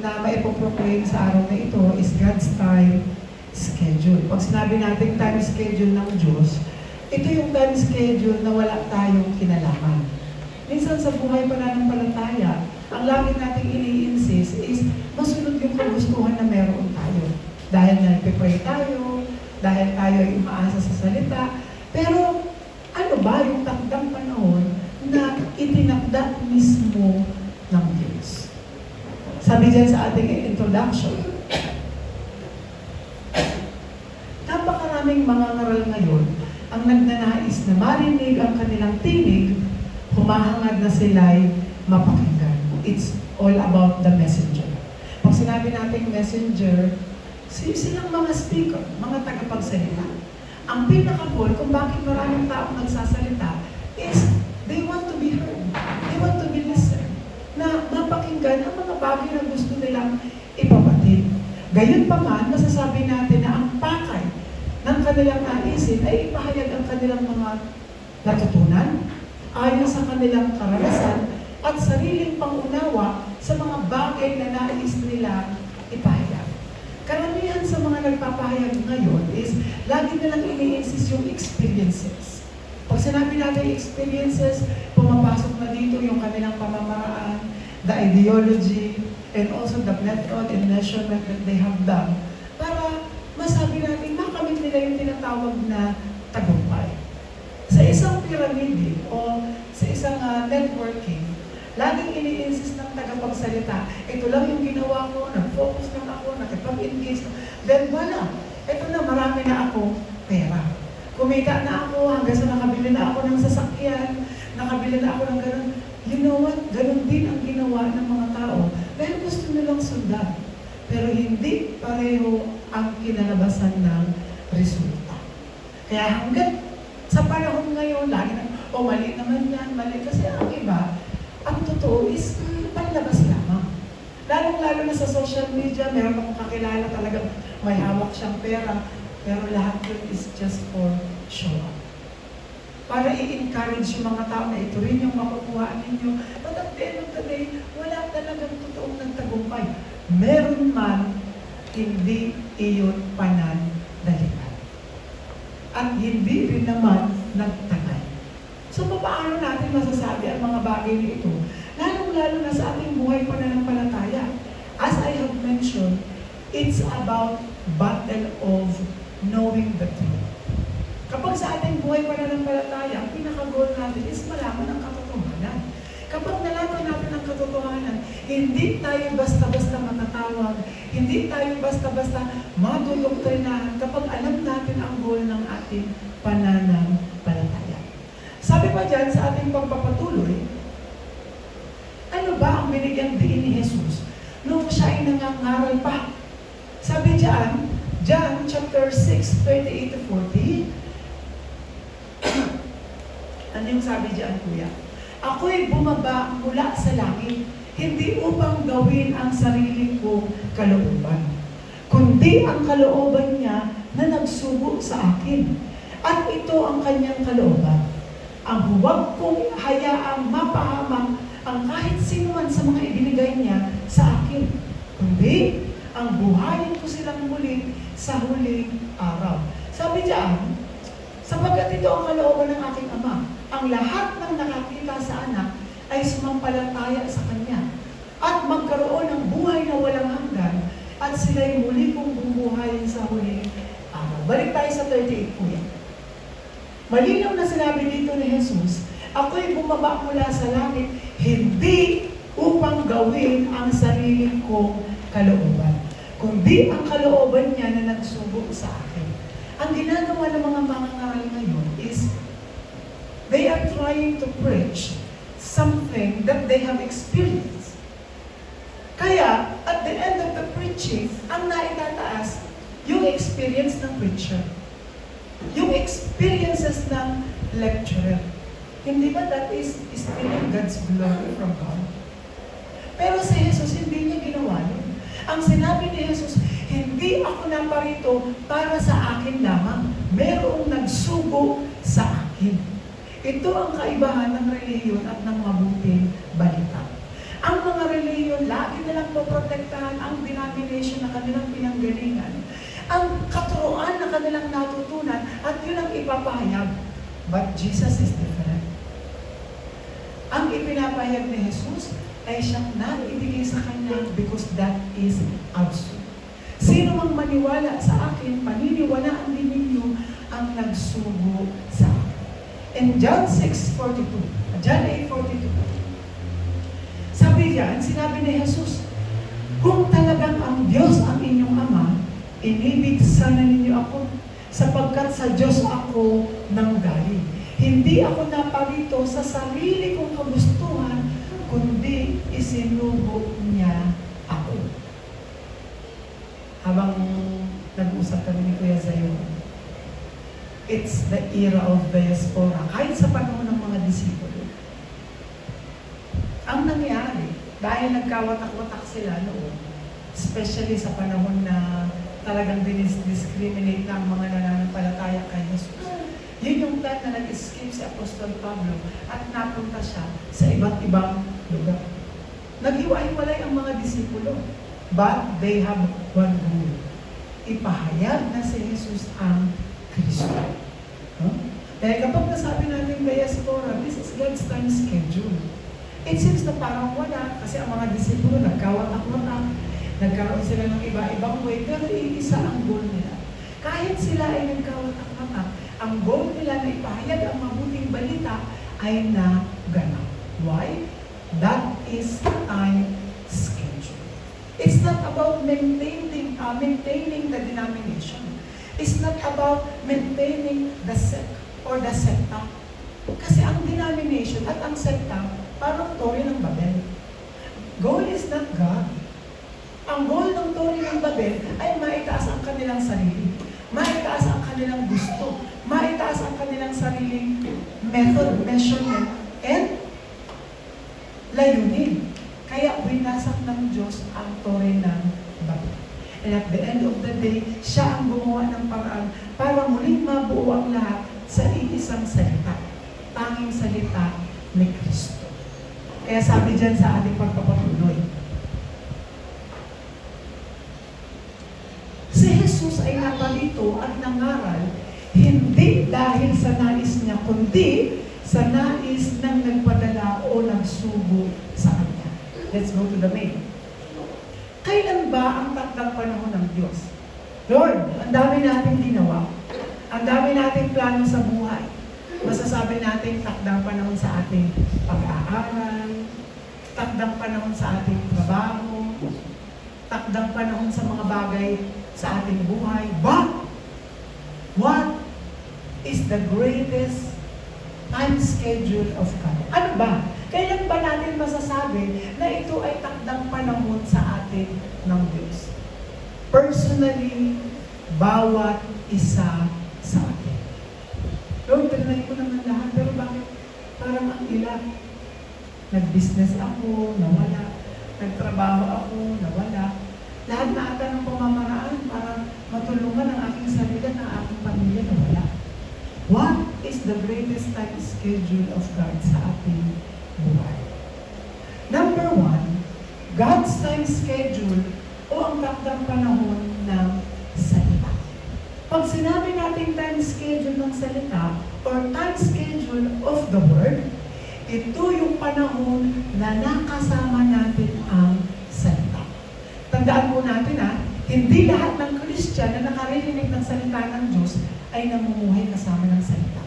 na maipoproclaim sa araw na ito is God's time schedule. Pag sinabi natin time schedule ng Diyos, ito yung time schedule na wala tayong kinalaman. Minsan sa buhay pananampalataya, ang lagi nating ini-insist is masunod yung kagustuhan na meron tayo. Dahil nagpipray tayo, dahil tayo ay umaasa sa salita. Pero ano ba yung takdang panahon na itinakda mismo? Sabi dyan sa ating introduction, napakaraming mga ngaral ngayon ang nagnanais na marinig ang kanilang tinig, humahangad na sila'y mapakinggan. It's all about the messenger. Pag sinabi nating messenger, si- silang mga speaker, mga tagapagsalita. Ang pinaka-goal kung bakit maraming taong nagsasalita is they want to be heard. They want to be listened. Na mapakinggan ang mga bagay na. Gayun pa man, masasabi natin na ang pakay ng kanilang naisin ay ipahayag ang kanilang mga natutunan ayon sa kanilang karanasan at sariling pangunawa sa mga bagay na nais nila ipahayag. Karamihan sa mga nagpapahayag ngayon is lagi nilang ini-insist yung experiences. Pag sinabi natin experiences, pumapasok na dito yung kanilang pamamaraan, the ideology, and also the method and measurement that they have done para masabi natin makamit nila yung tinatawag na tagumpay. Sa isang pyramid o sa isang ah, networking, laging ini-insist ng tagapagsalita, ito lang yung ginawa ko, nag-focus lang ako, nakipag-engage, then wala. Ito na, marami na akong pera. Kumita na ako hanggang sa nakabili na ako ng sasakyan, nakabili na ako ng ganun. You know what? Ganun din ang ginawa ng mga tao dahil gusto nilang sundan. Pero hindi pareho ang kinalabasan ng resulta. Kaya hanggat sa panahon ngayon, lagi na, o mali naman yan, mali. Kasi ang iba, ang totoo is mm, panlabas lamang. Lalong-lalo na sa social media, meron akong kakilala talagang may hawak siyang pera, pero lahat yun is just for show up. Para i-encourage yung mga tao na ito rin yung makukuha ninyo. But at the end of the day, wala talagang totoong nagtagumpay. Meron man, hindi iyon panandalian. At hindi rin naman nagtagal. So, paano natin masasabi ang mga bagay na ito? Lalong-lalo na sa ating buhay pananampalataya. As I have mentioned, it's about battle of knowing the truth. Ating buhay pananampalataya, ang pinaka-goal natin is malaman ang katotohanan. Kapag nalaman natin ang katotohanan, hindi tayo basta-basta matatawag, hindi tayo basta-basta madudoktrinahan kapag alam natin ang goal ng ating pananampalataya. Sabi pa dyan sa ating pagpapatuloy, ano ba ang binigyang diin ni Jesus nung siya ay nangangaral pa? Sabi dyan, John chapter 6, 38 to 40, ano yung sabi dyan, kuya? Ako'y bumaba mula sa langit, hindi upang gawin ang sarili kong kalooban, kundi ang kalooban niya na nagsubo sa akin. At ito ang kanyang kalooban. Ang huwag kong hayaang mapahamang ang kahit sino man sa mga ibinigay niya sa akin, kundi ang buhayin ko silang muli sa huling araw. Sabi diyan, sapagkat ito ang kalooban ng aking ama, ang lahat ng nakakita sa anak ay sumampalataya sa kanya at magkaroon ng buhay na walang hanggan at sila'y muli kong bumuhayin sa huling araw. Balik tayo sa 38 kuya. Malinaw na sinabi dito ni Jesus, ako'y bumaba mula sa langit, hindi upang gawin ang sarili kong kalooban, kundi ang kalooban niya na nagsubo sa akin. Ang ginagawa ng mga mangangaral ngayon is, they are trying to preach something that they have experienced. Kaya, at the end of the preaching, ang naitataas, yung experience ng preacher. Yung experiences ng lecturer. Hindi ba that is stealing God's glory from God? Pero si Jesus, hindi niya ginawa yun. Ang sinabi ni Jesus, hindi ako naparito para sa akin lamang. Merong nagsubo sa akin. Ito ang kaibahan ng reliyon at ng mabuting balita. Ang mga reliyon, lagi nilang poprotektahan ang denomination na kanilang pinanggalingan, ang katuruan na kanilang natutunan, at yun ang ipapahayag. But Jesus is different. Ang ipinapahayag ni Jesus ay siyang naibigay sa kanya because that is absolute. Sino mang maniwala sa akin, paniniwalaan din ninyo ang nagsugo sa akin. In John 6.42, John 8.42, sabi diyan, sinabi ni Jesus, kung talagang ang Diyos ang inyong Ama, inibig sana ninyo ako, sapagkat sa Diyos ako nanggaling. Hindi ako naparito sa sarili kong kagustuhan, kundi isinugo niya ako. Habang nag-usap kami ni Kuya Zayon, it's the era of diaspora, kahit sa panahon ng mga disipulo. Ang nangyari, dahil nagkawatak-watak sila noon, especially sa panahon na talagang dinis-discriminate na ang mga nananampalataya kay Jesus. Yun yung time na nag-escape si Apostol Pablo at napunta siya sa iba't ibang lugar. Naghiwa-hiwalay ang mga disipulo, but they have one goal. Ipahayag na si Jesus ang Kristo. No? Dahil kapag nasabi natin diaspora, this is God's time schedule. It seems na parang wala kasi ang mga disipulo nagkawatak-watak, nagkaroon sila ng iba-ibang way, pero iisa ang goal nila. Kahit sila ay nagkawatak-watak, ang goal nila na ipahayag ang mabuting balita ay na ganap. Why? That is time schedule. It's not about maintaining, uh, maintaining the denomination. It's not about maintaining the sect or the secta. Kasi ang denomination at ang sekta, parang tori ng Babel. Goal is not God. Ang goal ng tori ng Babel ay maitaas ang kanilang sarili. Maitaas ang kanilang gusto. Maitaas ang kanilang sariling method, measurement, and layunin. Kaya winasak ng Diyos ang tori ng Babel. And at the end of the day, siya ang gumawa ng paraan para muling mabuo ang lahat sa iisang salita. Tanging salita ni Kristo. Kaya sabi dyan sa ating pagpapatuloy, si Jesus ay naparito at nangaral hindi dahil sa nais niya, kundi sa nais ng nagpadala o nagsugo sa Kanya. Let's go to the main. Kailan ba ang takdang panahon ng Diyos? Lord, ang dami nating ginawa. Ang dami nating plano sa buhay. Masasabi natin takdang panahon sa ating pag-aaral, takdang panahon sa ating trabaho, takdang panahon sa mga bagay sa ating buhay. But, what is the greatest time schedule of God? Ano ba? Kailan ba natin masasabi na ito ay takdang panahon sa atin ng Diyos? Personally, bawat isa sa atin. Lord, tinanay ko naman lahat, pero bakit parang ang ilan? Nag-business ako, nawala. Nagtrabaho ako, nawala. Lahat na ata ng pamamaraan para matulungan ang aking sarili ng aking pamilya, nawala. What is the greatest time schedule of God sa ating buhay? Number one, God's time schedule o ang takdang panahon ng salita. Pag sinabi natin time schedule ng salita or time schedule of the word, ito yung panahon na nakasama natin ang salita. Tandaan po natin ha, hindi lahat ng Christian na nakarinig ng salita ng Diyos ay namumuhay kasama ng salita.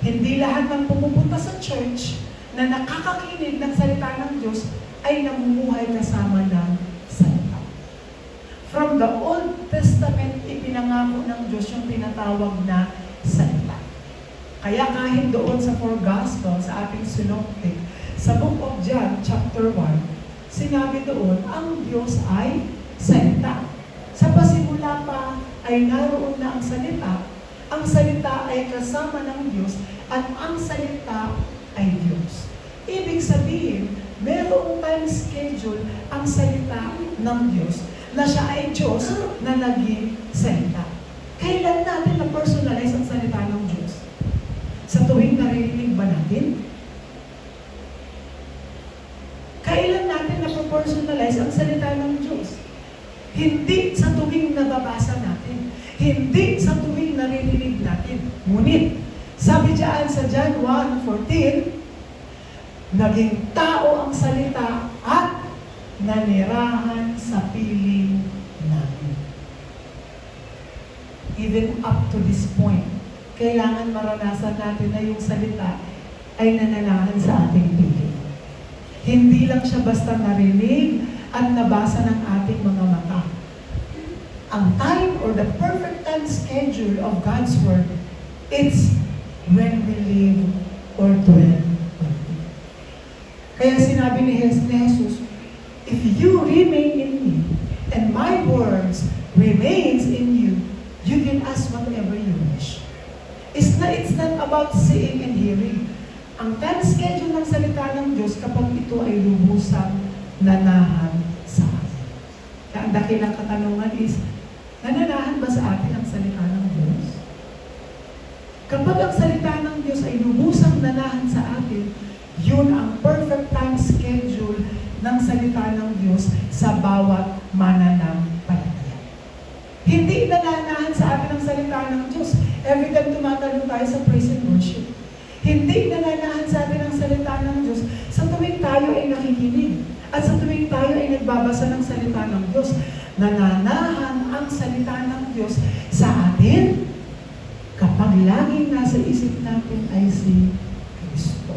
Hindi lahat ng pumupunta sa church na nakakakinig ng salita ng Diyos ay namumuhay kasama ng salita. From the Old Testament, ipinangako ng Diyos yung tinatawag na salita. Kaya kahit doon sa four Gospels, sa ating synoptic, sa Book of John, chapter 1, sinabi doon, ang Diyos ay salita. Sa pasimula pa ay naroon na ang salita, ang salita ay kasama ng Diyos at ang salita ay Diyos. Ibig sabihin, merong time schedule ang salita ng Diyos na siya ay Diyos na naging salita. Kailan natin na-personalize ang salita ng Diyos? Sa tuwing naririnig ba natin? personalize ang salita ng Diyos. Hindi sa tuwing nababasa natin. Hindi sa tuwing naririnig natin. Ngunit, sabi diyan sa John 1.14, naging tao ang salita at nanirahan sa piling namin. Even up to this point, kailangan maranasan natin na yung salita ay nananahan sa ating piling. Hindi lang siya basta narinig at nabasa ng ating mga mata. Ang time or the perfect time schedule of God's Word, it's when we live or dwell. Kaya sinabi ni Jes- ni Jesus, If you remain in me, and my words remains in you, you can ask whatever you wish. It's not, it's not about seeing and hearing. Ang time schedule ng salita ng Diyos kapag ito ay lubusang nanahan sa atin. Kaya ang dakilang katanungan is, nananahan ba sa atin ang salita ng Diyos? Kapag ang salita ng Diyos ay lubusang nanahan sa atin, yun ang perfect time schedule ng salita ng Diyos sa bawat mananampalataya. Hindi nananahan sa atin ang salita ng Diyos. Every time tumatalon tayo sa praise and worship. Hindi nananahan sa atin ang salita ng Diyos sa tuwing tayo ay nakikinig. At sa tuwing tayo ay nagbabasa ng salita ng Diyos. Nananahan ang salita ng Diyos sa atin kapag laging nasa isip natin ay si Kristo.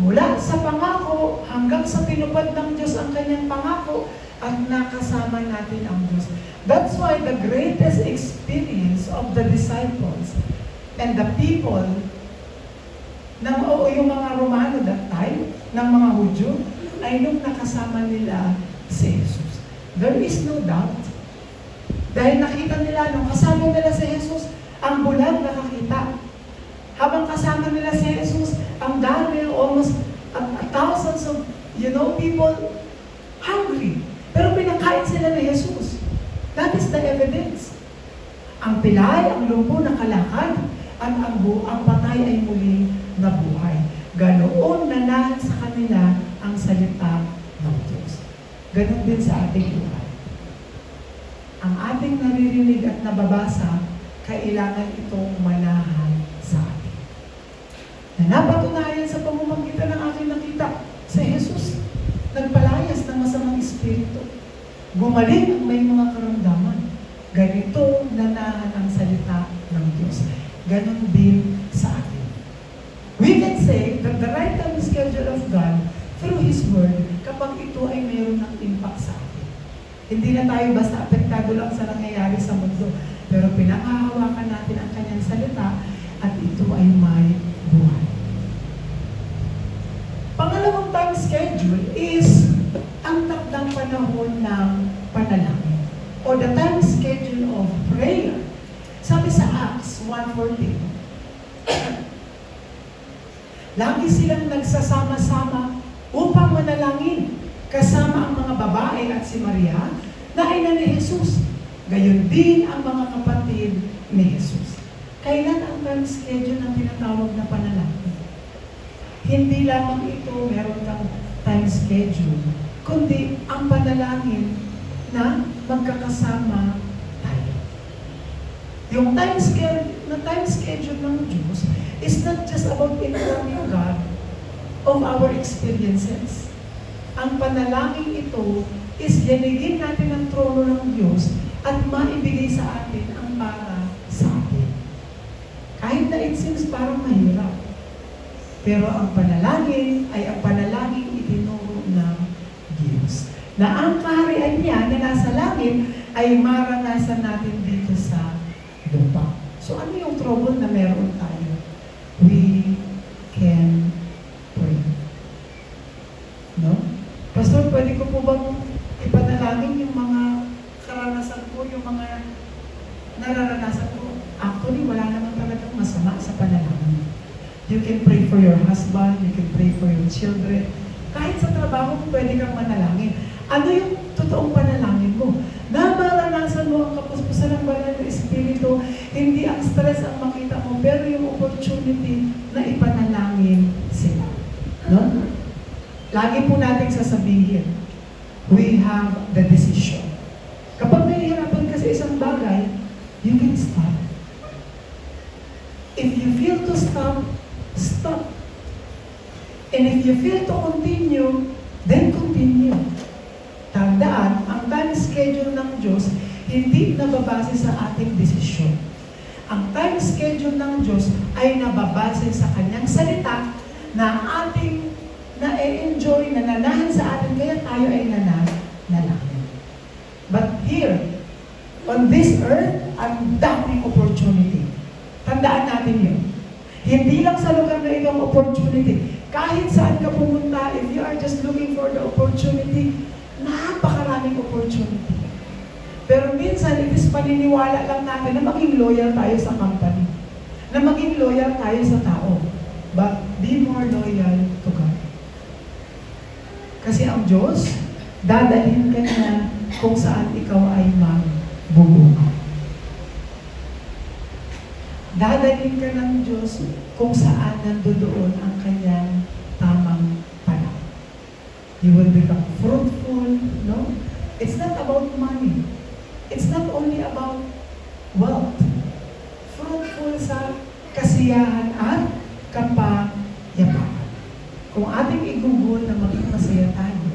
Mula sa pangako hanggang sa tinupad ng Diyos ang kanyang pangako at nakasama natin ang Diyos. That's why the greatest experience of the disciples and the people ng o yung mga Romano that time, ng mga Hudyo, ay nung nakasama nila si Jesus. There is no doubt. Dahil nakita nila, nung kasama nila si Jesus, ang bulag nakakita. Habang kasama nila si Jesus, ang dami, almost a, a thousands of, you know, people hungry. Pero pinakain sila ni Jesus. That is the evidence. Ang pilay, ang lumpo nakalakad, at ang, ang patay ay muling nabuhay. Ganoon nanahan sa kanila ang salita ng Diyos. Ganon din sa ating buhay. Ang ating naririnig at nababasa, kailangan itong manahan sa atin. Na napatunayan sa pamamagitan ng aking nakita sa Jesus, nagpalayas ng masamang espiritu. Ang may mga karamdaman. Ganito nanahan ang salita ng Diyos. Ganon din sa atin. We can say that the right time schedule of God through His Word kapag ito ay mayroon ng impact sa atin. Hindi na tayo basta apektado lang sa nangyayari sa mundo, pero pinakahawakan natin ang kanyang salita at ito ay may buhay. Pangalawang time schedule is ang takdang panahon ng panalangin or the time schedule of prayer. Sabi sa Acts 1.14, Lagi silang nagsasama-sama upang manalangin kasama ang mga babae at si Maria na ina ni Jesus. Gayon din ang mga kapatid ni Jesus. Kailan ang time schedule ng tinatawag na panalangin? Hindi lamang ito meron kang time schedule, kundi ang panalangin na magkakasama tayo. Yung time schedule, na time schedule ng Diyos is not just about informing God of our experiences. Ang panalangin ito is yanigin natin ang trono ng Diyos at maibigay sa atin ang para sa atin. Kahit na it seems parang mahirap. Pero ang panalangin ay ang panalangin itinuro. Na ang kaharian niya na nasa langit ay maranasan natin dito sa lupa. So ano yung trouble na meron tayo? We can pray. No? Pastor, pwede ko po bang ipanalangin yung mga karanasan ko, yung mga nararanasan ko? Actually, wala naman talagang masama sa panalangin. You can pray for your husband, you can pray for your children. Kahit sa trabaho pwede kang manalangin. Ano yung totoong panalangin mo? Na maranasan mo ang kapuspusan ng banal na Espiritu, hindi ang stress ang makita mo, pero yung opportunity na ipanalangin sila. No? lagi po nating sasabihin, we have the decision. Kapag nahihirapan ka sa isang bagay, you can stop. If you feel to stop, stop. And if you feel to continue, then continue. Tandaan, ang time schedule ng Diyos, hindi nababase sa ating desisyon. Ang time schedule ng Diyos ay nababase sa Kanyang salita na ating na-enjoy, nananahan sa atin, kaya tayo ay nananalangin. But here, on this earth, ang daming opportunity. Tandaan natin yun. Hindi lang sa lugar na ito opportunity. Kahit saan ka pumunta, if you are just looking for the opportunity, napakaraming opportunity. Pero minsan, it is paniniwala lang natin na maging loyal tayo sa company. Na maging loyal tayo sa tao. But be more loyal to God. Kasi ang Diyos, dadalhin ka niya kung saan ikaw ay magbubunga. Dadalhin ka ng Diyos kung saan nandoon ang kanyang tamang panahon. You will become fruitful, no? It's not about money. It's not only about wealth. Fruitful sa kasiyahan at kapayapaan. Kung ating igugol na maging masaya tayo,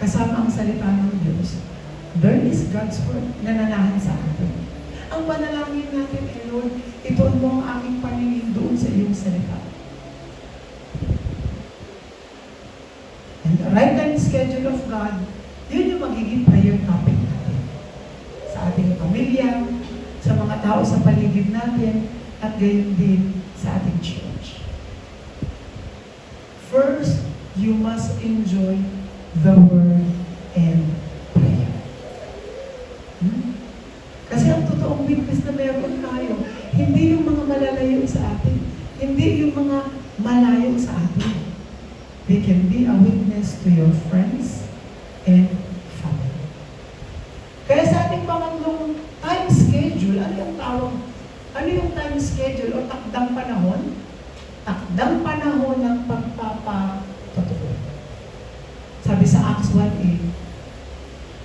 kasama ang salita ng Diyos, there is God's word na nanahan sa atin. Ang panalangin natin, eh Lord, ituon mo ang aking paningin doon sa iyong salita. And the right time schedule of God, yun yung magiging prayer topic natin. Sa ating pamilya, sa mga tao sa paligid natin, at gayon din sa ating church. First, you must enjoy the word and prayer. Hmm? Kasi ang totoong witness na meron tayo, hindi yung mga malalayo sa atin. Hindi yung mga malayo sa atin. They can be a witness to your friends and family. Kaya sa ating pangatlong time schedule, ano yung tawag? Ano yung time schedule o takdang panahon? Takdang panahon ng pagpapatotoo. Sabi sa Acts 1.8,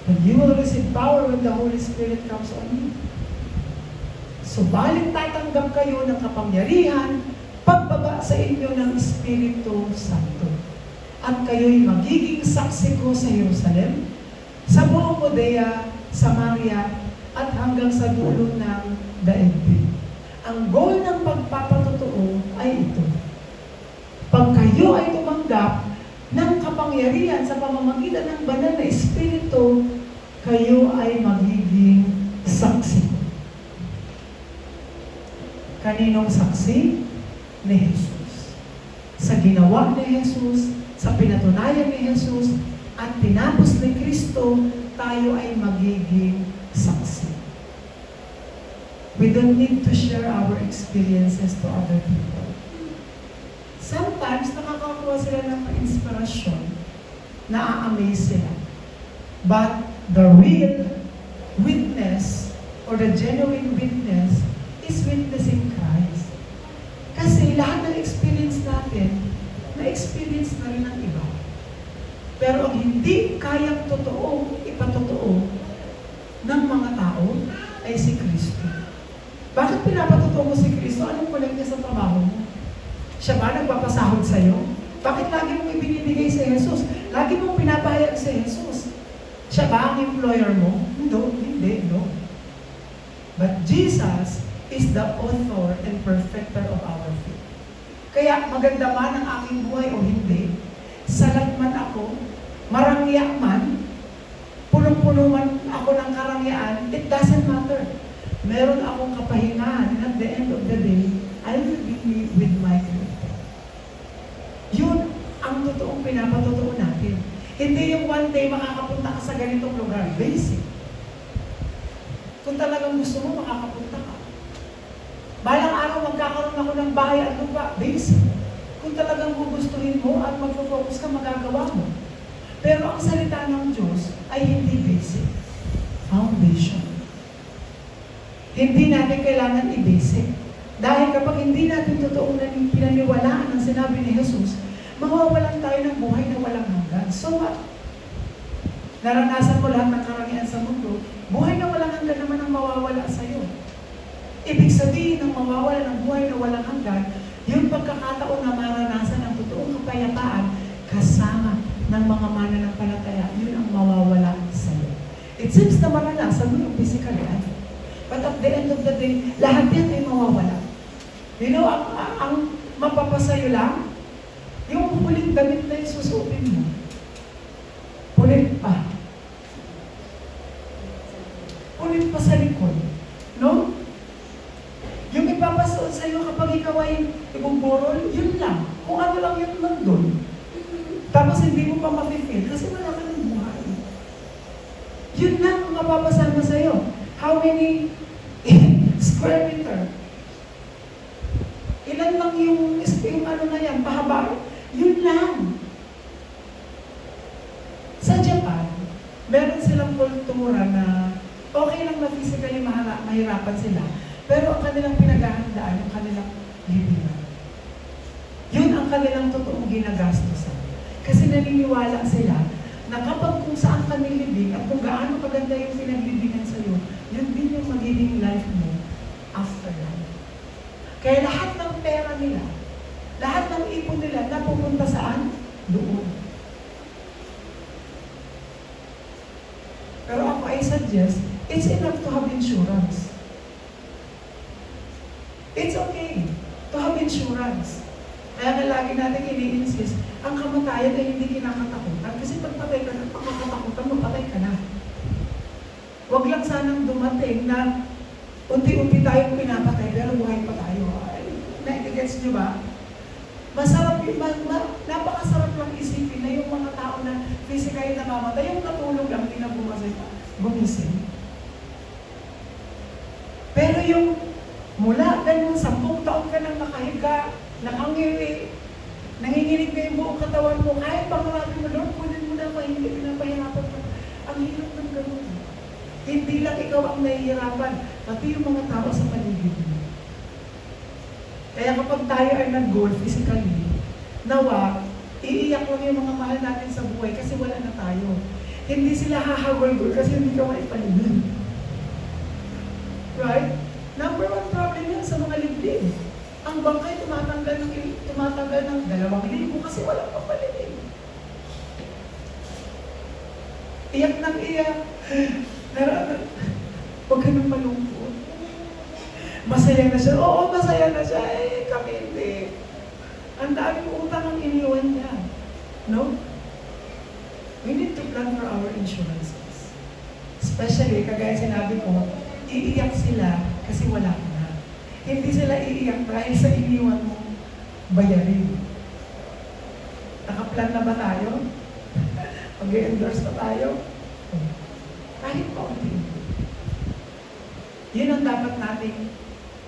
But you will receive power when the Holy Spirit comes on you. Subalit tatanggap kayo ng kapangyarihan pagbaba sa inyo ng Espiritu Santo. At kayo'y magiging saksi ko sa Jerusalem, sa buong Modea, Samaria, at hanggang sa dulo ng daigdig. Ang goal ng pagpapatotoo ay ito. Pag kayo ay tumanggap ng kapangyarihan sa pamamagitan ng banal na Espiritu, kayo ay magiging saksi. Kaninong saksi? Ni Jesus. Sa ginawa ni Jesus, sa pinatunayan ni Jesus, at tinapos ni Kristo, tayo ay magiging saksi. We don't need to share our experiences to other people. Sometimes, nakakakuha sila ng inspirasyon, na-amaze sila. But the real witness or the genuine witness is witnessing Christ. Kasi lahat ng experience natin, na-experience na rin ng iba. Pero ang hindi kayang totoo, ipatotoo ng mga tao ay si Kristo. Bakit pinapatotoo mo si Kristo? Anong kulang niya sa trabaho mo? Siya ba nagpapasahod sa'yo? Bakit lagi mong ibinibigay si Jesus? Lagi mong pinapahayag si Jesus. Siya ba ang employer mo? No, hindi, no. But Jesus is the author and perfecter of our faith. Kaya maganda man ang aking buhay o hindi, salat man ako, marangya man, punong-puno man ako ng karangyaan, it doesn't matter. Meron akong kapahingahan, and at the end of the day, I will be with my Creator. Yun ang totoong pinapatotoo natin. Hindi yung one day makakapunta ka sa ganitong lugar. Basic. Kung talagang gusto mo, makakapunta ka. Balang araw magkakaroon ako ng bahay at lupa. Basic. Kung talagang gugustuhin mo at magpo-focus ka, magagawa mo. Pero ang salita ng Diyos ay hindi basic. Foundation. Hindi natin kailangan i-basic. Dahil kapag hindi natin totoong pinaniwalaan ang sinabi ni Jesus, mawawalan tayo ng buhay na walang hanggan. So what? Naranasan mo lahat ng karangian sa mundo, buhay na walang hanggan naman ang mawawala sa'yo. Ibig sabihin ng mawawala ng buhay na walang hanggan, yung pagkakataon na maranasan ng totoong kapayapaan kasama ng mga mananampalataya, yun ang mawawala sa'yo. It seems na maranasan mo yung physical life. But at the end of the day, lahat yan ay mawawala. You know, ang, ang, ang mapapasayo lang, yung huling damit na yung susuotin mo. Pulit pa. Pulit pa sa likod. No? Yung ipapasuot sa iyo kapag ikaw ay ibuburol, yun lang. Kung ano lang yun nandun. Tapos hindi mo pa ma-feel kasi wala ka ng buhay. Yun lang ang mapapasama sa iyo. How many square meter? Ilan lang yung, yung ano na yan, pahaba? Yun lang. Sa Japan, meron silang kultura na okay lang na physically mahirapan sila, pero ang kanilang pinaghahandaan, yung kanilang libingan. Kanilang totoong ginagastosan. Kasi naniniwala sila na kapag kung saan ka nilibing at kung gaano kaganda yung pinaglibingan sa'yo, yun din yung magiging life mo after life. Kaya lahat ng pera nila, lahat ng ipon nila napupunta saan? Doon. Pero ako I suggest, it's enough to have insurance. It's okay to have insurance. Kaya nga lagi natin ini-insist, ang kamatayan ay hindi kinakatakutan. Kasi pag ka na, pag makatakutan mo, patay ka na. Huwag lang sanang dumating na unti-unti tayong pinapatay, pero buhay pa tayo. Ay, Naigagets nyo ba? Masarap yung, ma, ma, napakasarap lang isipin na yung mga tao na physically namamatay, yung natulog lang, kinabukasan pa, gumising. Pero yung mula ganun, sampung taon ka nang nakahiga, nakangiri, nanginginig na yung buong katawan mo, kahit pangarapin mo, Lord, kunin mo na ako, hindi pinapahirapan ka. Ang hirap ng ganun. Hindi lang ikaw ang nahihirapan, pati yung mga tao sa paligid mo. Kaya kapag tayo ay nag-goal physically, nawa, iiyak lang yung mga mahal natin sa buhay kasi wala na tayo. Hindi sila hahagol-gol kasi hindi ka maipaligid. Right? Number one problem yan sa mga liblib. Ang bangkay tumatanggal ng, tumatanggal ng dalawang libo kasi wala pang palibig. Iyak ng iyak. Nara, huwag ka nang malungkot. Masaya na siya. Oo, masaya na siya. Eh, kami hindi. Ang daming utang ang iniwan niya. No? We need to plan for our insurances. Especially, kagaya sinabi ko, iiyak sila kasi wala. Hindi sila iiyak dahil sa iniwan mo bayarin. Nakaplan na ba tayo? Mag-endorse na tayo? Kahit paunti. Yun ang dapat nating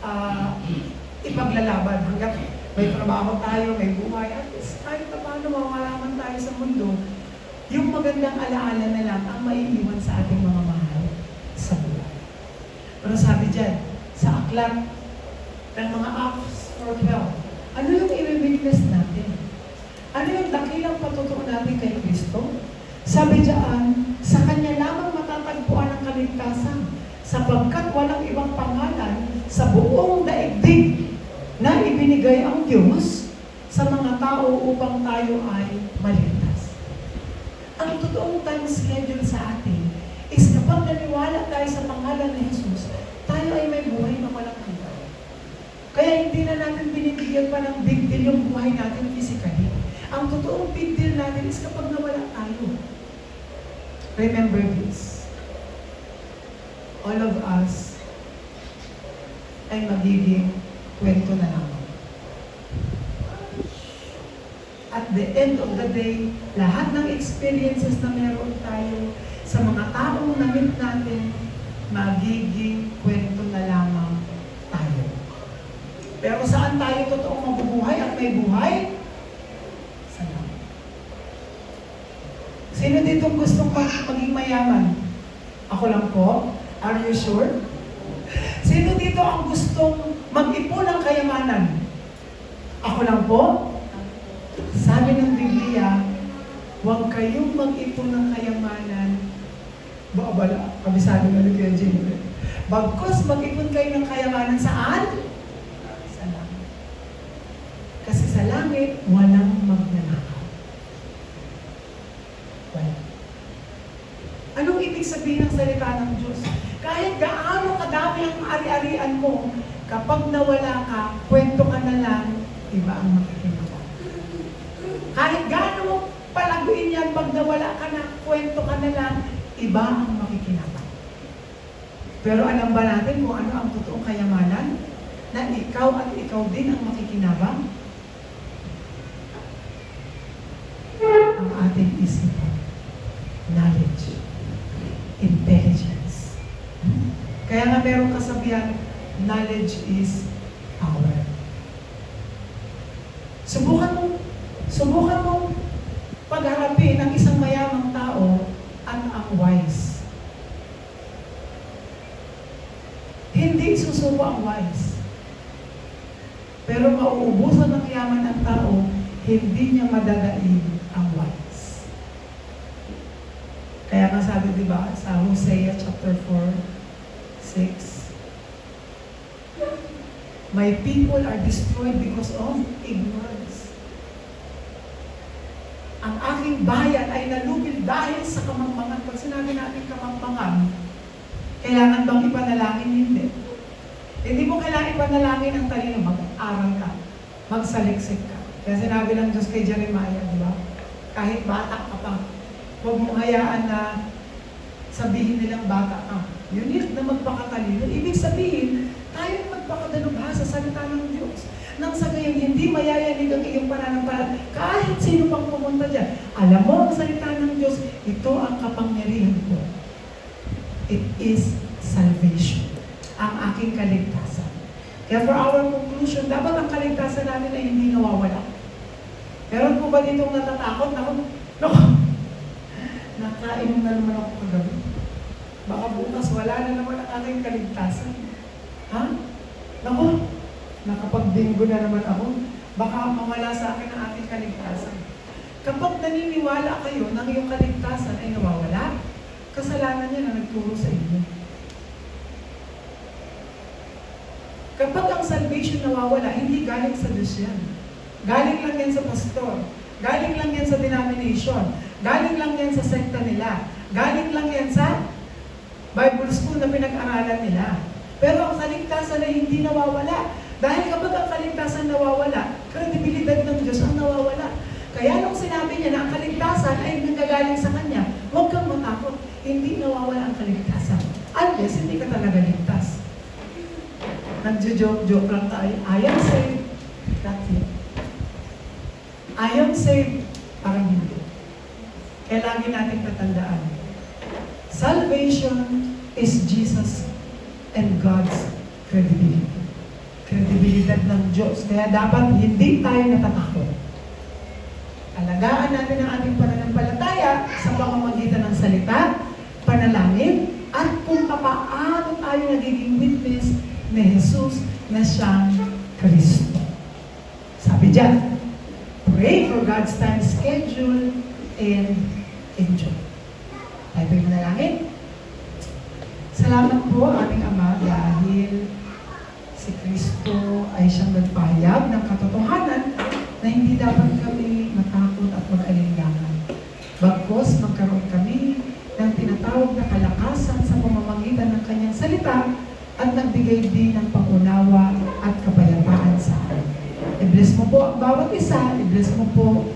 ah, ipaglalaban hanggat may trabaho tayo, may buhay, at least kahit pa paano mawalaman tayo sa mundo, yung magandang alaala na lang ang maiiwan sa ating mga mahal sa buhay. Pero sabi dyan, sa aklat ng mga acts for health, ano yung i-witness natin? Ano yung dakilang patutuo natin kay Kristo? Sabi dyan, sa Kanya lamang matatagpuan ang kaligtasan sapagkat walang ibang pangalan sa buong daigdig na ibinigay ang Diyos sa mga tao upang tayo ay maligtas. Ang totoong time schedule sa atin is kapag naniwala tayo sa pangalan ni Jesus, tayo ay may buhay na walang. Kaya hindi na natin binibigyan pa ng big deal yung buhay natin physically. Ang totoong big deal natin is kapag nawala tayo. Remember this. All of us ay magiging kwento na lang. At the end of the day, lahat ng experiences na meron tayo sa mga taong na-meet natin, magiging kwento na lamang. Pero saan tayo totoong mabubuhay at may buhay? Sa langit. Sino dito gustong mag- maging mayaman? Ako lang po. Are you sure? Sino dito ang gustong mag-ipon ng kayamanan? Ako lang po. Sabi ng Biblia, huwag kayong mag-ipon ng kayamanan. Ba, bala, kabisado na ni Kuya Jennifer. Bagkos mag-ipon kayo ng kayamanan saan? Sa langit. Kasi sa langit, walang magnanakaw. Wala. Anong ibig sabihin ng salita ng Diyos? Kahit gaano kadami ang ari-arian mo, kapag nawala ka, kwento ka na lang, iba ang makikinig. Kahit gaano mo palaguin yan, pag nawala ka na, kwento ka na lang, iba ang makikinabang. Pero alam ba natin kung ano ang totoong kayamanan? Na ikaw at ikaw din ang makikinabang? Ating isipan. Knowledge. Intelligence. Kaya nga meron kasabihan, knowledge is power. Subukan mo, subukan mo pagharapin ang isang mayamang tao at ang wise. Hindi susuko ang wise. Pero mauubusan ng yaman ng tao, hindi niya madadaig ang wise. Kaya nga sabi, di ba, sa Hosea chapter 4, 6, My people are destroyed because of ignorance. Ang aking bayan ay nalugil dahil sa kamangmangan. Pag sinabi natin kamangmangan, kailangan bang ipanalangin? Hindi. Hindi mo kailangan ipanalangin ang talino. Mag-aral ka. Magsaliksik ka. Kaya sinabi ng Diyos kay Jeremiah, di ba? Kahit bata ka pa, huwag mong hayaan na sabihin nilang bata ka. Yun yun na magpakatalino. Ibig sabihin, tayo na magpakadalubha sa salita ng Diyos. Nang sa gayon, hindi mayayanig ang iyong pananampalataya. Kahit sino pang pumunta dyan. Alam mo ang salita ng Diyos, ito ang kapangyarihan ko. It is salvation. Ang aking kaligtasan. Kaya for our conclusion, dapat ang kaligtasan natin ay hindi nawawala. Meron po ba ditong natatakot? Naku, naku, nakainom na naman ako kagabi. Baka bukas wala na naman ang aking kaligtasan. Ha? Naku, nakapagbinggo na naman ako. Baka mawala sa akin ang aking kaligtasan. Kapag naniniwala kayo ng iyong kaligtasan ay nawawala, kasalanan niya na nagturo sa inyo. Kapag ang salvation nawawala, hindi galing sa Diyos yan. Galing lang yan sa pastor. Galing lang yan sa denomination. Galing lang yan sa sekta nila. Galing lang yan sa Bible school na pinag-aralan nila. Pero ang kaligtasan ay hindi nawawala. Dahil kapag ang kaligtasan nawawala, kredibilidad ng Diyos ang nawawala. Kaya nung sinabi niya na ang kaligtasan ay nanggagaling sa Kanya, huwag kang matakot. Hindi nawawala ang kaligtasan. Unless hindi ka talaga ligtas. Nagjo-joke-joke lang tayo. I am saved. That's it. I am saved. Parang hindi. Kaya lagi natin tatandaan. Salvation is Jesus and God's credibility. Kredibilidad ng Diyos. Kaya dapat hindi tayo natatakot. Alagaan natin ang ating pananampalataya sa pamamagitan ng salita, panalangin, at kung paano tayo nagiging witness ni Jesus na siyang Kristo. Sabi dyan, pray for God's time schedule and enjoy. Tayo manalangin? Salamat po aming Ama dahil si Kristo ay siyang nagpahayag ng katotohanan na hindi dapat kami matakot at mag-alinlangan. Bagkos magkaroon kami ng tinatawag na kalakasan sa pamamagitan ng kanyang salita at nagbigay din ng pangunawa at kapayapaan sa amin. I-bless mo po ang bawat isa, i-bless mo po